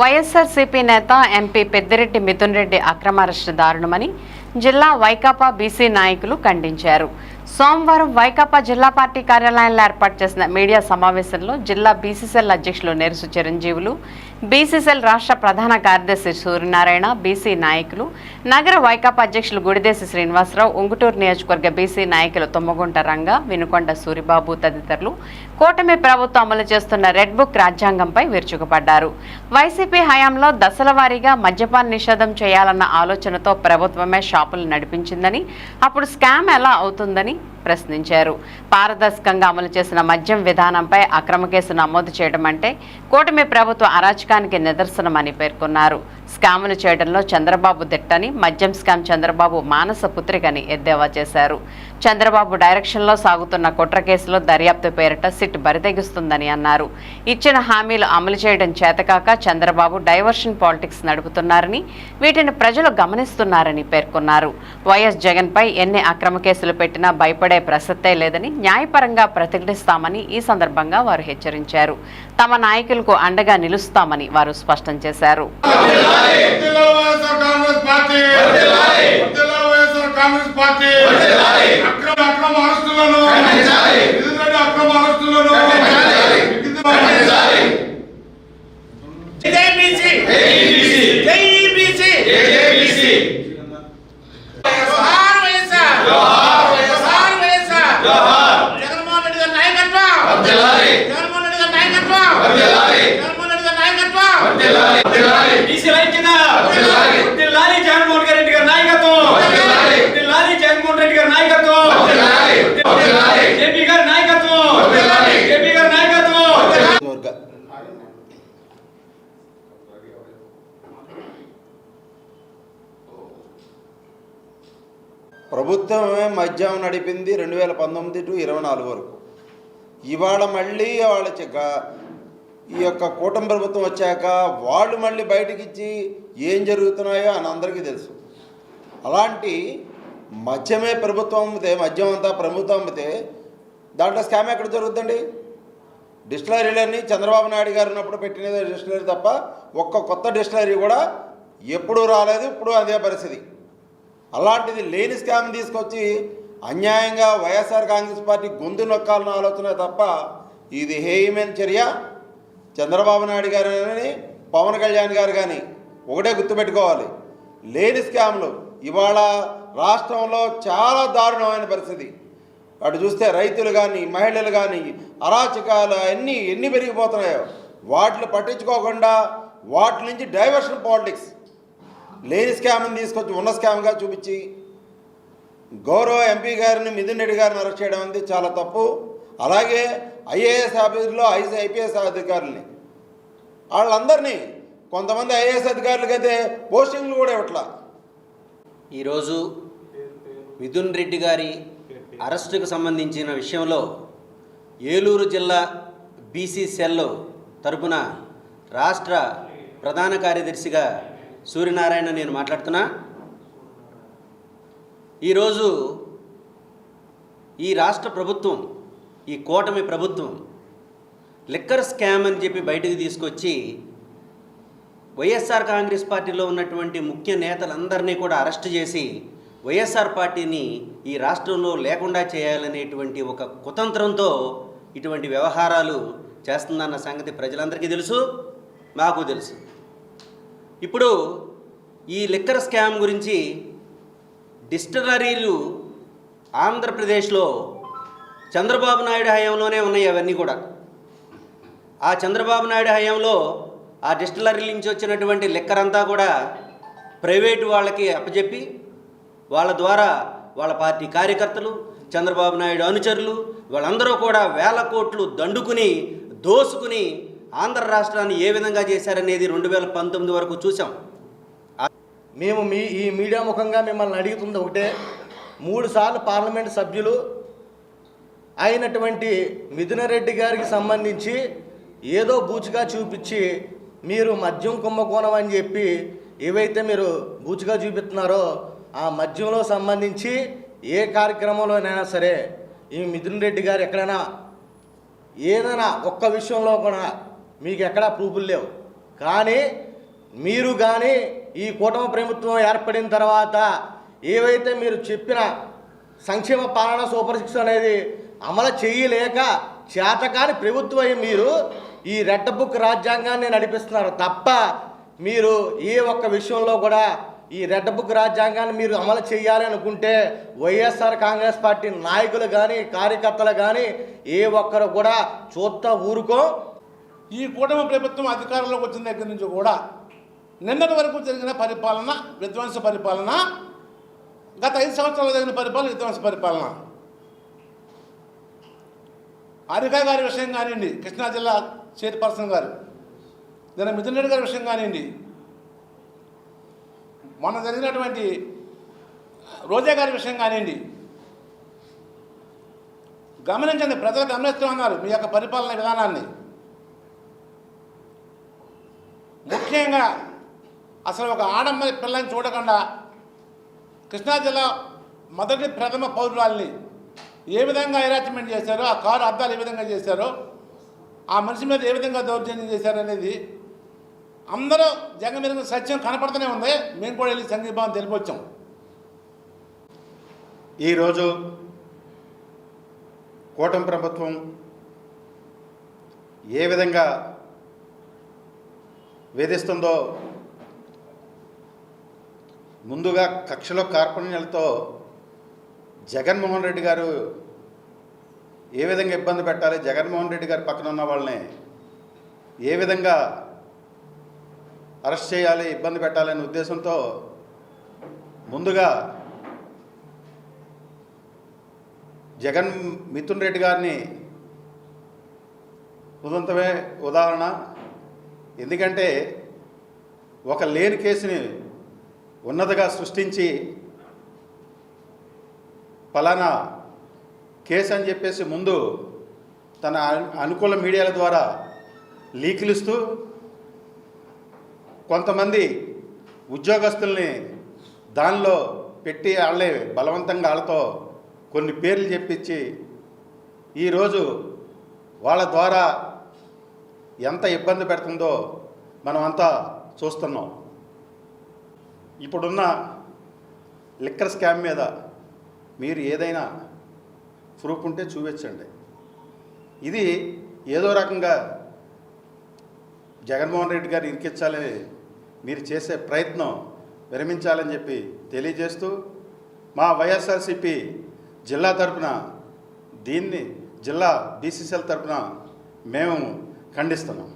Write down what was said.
వైఎస్ఆర్సీపీ నేత ఎంపీ పెద్దిరెడ్డి మిథున్ రెడ్డి అక్రమ అరెస్టు దారుణమని జిల్లా వైకాపా బీసీ నాయకులు ఖండించారు. సోమవారం వైకాపా జిల్లా పార్టీ కార్యాలయంలో ఏర్పాటు చేసిన మీడియా సమావేశంలో జిల్లా బీసీసీఎల్ అధ్యక్షులు నెరుసు చిరంజీవులు బీసీసీఎల్ రాష్ట్ర ప్రధాన కార్యదర్శి సూర్యనారాయణ బీసీ నాయకులు నగర వైకాపా అధ్యక్షులు గుడిదేశి శ్రీనివాసరావు ఉంగుటూరు నియోజకవర్గ బీసీ నాయకులు తుమ్మగుంట రంగ వినుకొండ సూరిబాబు తదితరులు కూటమి ప్రభుత్వం అమలు చేస్తున్న రెడ్ బుక్ రాజ్యాంగంపై విరుచుకుపడ్డారు. వైసీపీ హయాంలో దశల వారీగా మద్యపాన నిషేధం చేయాలన్న ఆలోచనతో ప్రభుత్వమే షాపులు నడిపించిందని అప్పుడు స్కామ్ ఎలా అవుతుందని Bye. ప్రశ్నించారు. పారదర్శకంగా అమలు చేసిన మద్యం విధానంపై అక్రమ కేసు నమోదు చేయడం అంటే కూటమి ప్రభుత్వ అరాచకానికి నిదర్శనమని పేర్కొన్నారు. స్కాములు చేయడంలో చంద్రబాబు దిట్టని మద్యం స్కామ్ చంద్రబాబు మానస పుత్రికని ఎద్దేవా చేశారు. చంద్రబాబు డైరెక్షన్లో సాగుతున్న కుట్ర కేసులో దర్యాప్తు పేరిట సిట్ బరితెగిస్తుందని అన్నారు. ఇచ్చిన హామీలు అమలు చేయడం చేతకాక చంద్రబాబు డైవర్షన్ పాలిటిక్స్ నడుపుతున్నారని వీటిని ప్రజలు గమనిస్తున్నారని పేర్కొన్నారు. వైఎస్ జగన్పై ఎన్ని అక్రమ కేసులు పెట్టినా భయపడి ప్రసక్తే లేదని న్యాయపరంగా ప్రతిఘటిస్తామని ఈ సందర్భంగా వారు హెచ్చరించారు. తమ నాయకులకు అండగా నిలుస్తామని వారు స్పష్టం చేశారు. వర్ధిల్లాలి జగన్మోహన్ రెడ్డి గారి నాయకత్వం! జగన్మోహన్ రెడ్డి గారి నాయకత్వం! జగన్మోహన్ రెడ్డి గారి నాయకత్వం! బీసీ ఐక్యత వర్ధిల్లాలి జగన్మోహన్ రెడ్డి గారి నాయకత్వం వర్ధిల్లాలి జగన్మోహన్ రెడ్డి గారి నాయకత్వం జేపీ గారి నాయకత్వం జేపీ గారి నాయకత్వం వర్గ ప్రభుత్వమే మద్యం నడిపింది రెండు వేల పంతొమ్మిది టు ఇరవై నాలుగు వరకు. ఇవాళ మళ్ళీ వాళ్ళ చెక్క ఈ యొక్క కూటమి ప్రభుత్వం వచ్చాక వాళ్ళు మళ్ళీ బయటకి ఇచ్చి ఏం జరుగుతున్నాయో అని అందరికీ తెలుసు. అలాంటి మద్యమే ప్రభుత్వం అమ్మితే మద్యం అంతా ప్రభుత్వం అమ్మితే దాంట్లో స్కామ్ ఎక్కడ జరుగుతుందండి డిస్టిలరీలన్నీ చంద్రబాబు నాయుడు గారు ఉన్నప్పుడు పెట్టినదే డిస్టిలరీ తప్ప ఒక్క కొత్త డిస్టిలరీ కూడా ఎప్పుడూ రాలేదు ఇప్పుడు అదే పరిస్థితి. అలాంటిది లేని స్కామ్ తీసుకొచ్చి అన్యాయంగా వైఎస్ఆర్ కాంగ్రెస్ పార్టీ గొంతు నొక్కాలన్న ఆలోచన తప్ప ఇది హేయమైన చర్య. చంద్రబాబు నాయుడు గారు కానీ పవన్ కళ్యాణ్ గారు కానీ ఒకటే గుర్తుపెట్టుకోవాలి. లేని స్కామ్లు ఇవాళ రాష్ట్రంలో చాలా దారుణమైన పరిస్థితి. అటు చూస్తే రైతులు కానీ మహిళలు కానీ అరాచకాలు అన్నీ ఎన్ని పెరిగిపోతున్నాయో వాటిని పట్టించుకోకుండా వాటి నుంచి డైవర్షన్ పాలిటిక్స్. లేని స్కామ్ని తీసుకొచ్చి ఉన్న స్కామ్గా చూపించి గౌరవ ఎంపీ గారిని మిథున్ రెడ్డి గారిని అరెస్ట్ చేయడం అనేది చాలా తప్పు. అలాగే ఐఏఎస్ ఆఫీసులో ఐసీ ఐపీఎస్ అధికారులని. వాళ్ళందరినీ కొంతమంది ఐఏఎస్ అధికారులకైతే పోస్టింగ్లు కూడా ఇవ్వట్లా. ఈరోజు మిథున్ రెడ్డి గారి అరెస్టుకు సంబంధించిన విషయంలో ఏలూరు జిల్లా బీసీ సెల్ తరపున రాష్ట్ర ప్రధాన కార్యదర్శిగా సూర్యనారాయణ నేను మాట్లాడుతున్నా. ఈరోజు ఈ రాష్ట్ర ప్రభుత్వం ఈ కూటమి ప్రభుత్వం లిక్కర్ స్కామ్ అని చెప్పి బయటకు తీసుకొచ్చి వైఎస్ఆర్ కాంగ్రెస్ పార్టీలో ఉన్నటువంటి ముఖ్య నేతలందరినీ కూడా అరెస్ట్ చేసి వైఎస్ఆర్ పార్టీని ఈ రాష్ట్రంలో లేకుండా చేయాలనేటువంటి ఒక కుతంత్రంతో ఇటువంటి వ్యవహారాలు చేస్తుందన్న సంగతి ప్రజలందరికీ తెలుసు మాకు తెలుసు. ఇప్పుడు ఈ లిక్కర్ స్కామ్ గురించి డిస్టిలరీలు ఆంధ్రప్రదేశ్లో చంద్రబాబు నాయుడు హయాంలోనే ఉన్నాయి అవన్నీ కూడా. ఆ చంద్రబాబు నాయుడు హయాంలో ఆ డిస్టిలరీల నుంచి వచ్చినటువంటి లిక్కర్ అంతా కూడా ప్రైవేటు వాళ్ళకి అప్పచెప్పి వాళ్ళ ద్వారా వాళ్ళ పార్టీ కార్యకర్తలు చంద్రబాబు నాయుడు అనుచరులు వాళ్ళందరూ కూడా వేల కోట్లు దండుకుని దోసుకుని ఆంధ్ర రాష్ట్రాన్ని ఏ విధంగా చేశారనేది రెండు వేల పంతొమ్మిది వరకు చూసాం మేము మీ ఈ మీడియా ముఖంగా మిమ్మల్ని అడుగుతుంది ఒకటే. మూడు సార్లు పార్లమెంట్ సభ్యులు అయినటువంటి మిథున రెడ్డి గారికి సంబంధించి ఏదో బూచుగా చూపించి మీరు మద్యం కుంభకోణం అని చెప్పి ఏవైతే మీరు బూచుగా చూపిస్తున్నారో ఆ మద్యంలో సంబంధించి ఏ కార్యక్రమంలోనైనా సరే ఈ మిథున్ రెడ్డి గారు ఎక్కడైనా ఏదైనా ఒక్క విషయంలో కూడా మీకు ఎక్కడా ప్రూఫులు లేవు. కానీ మీరు కానీ ఈ కూటమి ప్రభుత్వం ఏర్పడిన తర్వాత ఏవైతే మీరు చెప్పిన సంక్షేమ పాలన సూపర్ సిక్స్ అనేది అమలు చేయలేక చేతకాని ప్రభుత్వం మీరు ఈ రెడ్ బుక్ రాజ్యాంగాన్ని నడిపిస్తున్నారు తప్ప మీరు ఏ ఒక్క విషయంలో కూడా ఈ రెడ్ బుక్ రాజ్యాంగాన్ని మీరు అమలు చేయాలి అనుకుంటే వైఎస్ఆర్ కాంగ్రెస్ పార్టీ నాయకులు కానీ కార్యకర్తలు కానీ ఏ ఒక్కరు కూడా చూస్తా ఊరుకో. ఈ కూటమి ప్రభుత్వం అధికారంలోకి వచ్చిన దగ్గర నుంచి కూడా నిన్నటి వరకు జరిగిన పరిపాలన విధ్వంస పరిపాలన గత ఐదు సంవత్సరాలు జరిగిన పరిపాలన విధ్వంస పరిపాలన. హారిక గారి విషయం కానివ్వండి కృష్ణా జిల్లా చైర్పర్సన్ గారు. నిన్న మిథున్ రెడ్డి గారి విషయం కానివ్వండి. మొన్న జరిగినటువంటి రోజా గారి విషయం కానివ్వండి. గమనించండి ప్రజలు గమనిస్తూ ఉన్నారు మీ యొక్క పరిపాలన విధానాన్ని. ముఖ్యంగా అసలు ఒక ఆడమ్మ పిల్లని చూడకుండా కృష్ణా జిల్లా మొదటి ప్రథమ పౌరురాల్ని ఏ విధంగా అరేంజ్మెంట్ చేశారో ఆ కారు అద్దాలు ఏ విధంగా చేశారో ఆ మనిషి మీద ఏ విధంగా దౌర్జన్యం చేశారనేది అందరూ జగన్ మీద సత్యం కనపడుతూనే ఉంది. మేము కూడా వెళ్ళి సంఘీభావం తెలిపొచ్చాం. ఈరోజు కూటమి ప్రభుత్వం ఏ విధంగా వేధిస్తుందో ముందుగా కక్షలో కార్పణ్యాలతో జగన్మోహన్ రెడ్డి గారు ఏ విధంగా ఇబ్బంది పెట్టాలి? జగన్మోహన్ రెడ్డి గారి పక్కన ఉన్న వాళ్ళని ఏ విధంగా అరెస్ట్ చేయాలి ఇబ్బంది పెట్టాలనే ఉద్దేశంతో ముందుగా జగన్ మిథున్ రెడ్డి గారిని ఉదంతమే ఉదాహరణ ఎందుకంటే ఒక లేని కేసుని ఉన్నతగా సృష్టించి ఫలానా కేసు అని చెప్పేసి ముందు తన అనుకూల మీడియాల ద్వారా లీకులుస్తూ కొంతమంది ఉద్యోగస్తుల్ని దానిలో పెట్టి వాళ్ళే బలవంతంగా వాళ్ళతో కొన్ని పేర్లు చెప్పించి ఈరోజు వాళ్ళ ద్వారా ఎంత ఇబ్బంది పెడుతుందో మనం అంతా చూస్తున్నాం. ఇప్పుడున్న లిక్కర్ స్కామ్ మీద మీరు ఏదైనా ప్రూఫ్ ఉంటే చూపించండి. ఇది ఏదో రకంగా జగన్మోహన్ రెడ్డి గారు ఇరికించాలని మీరు చేసే ప్రయత్నం విరమించాలని చెప్పి తెలియజేస్తూ మా వైఎస్ఆర్సిపి జిల్లా తరపున దీన్ని జిల్లా బీసీసీఎల్ తరపున మేము ఖండిస్తున్నాం.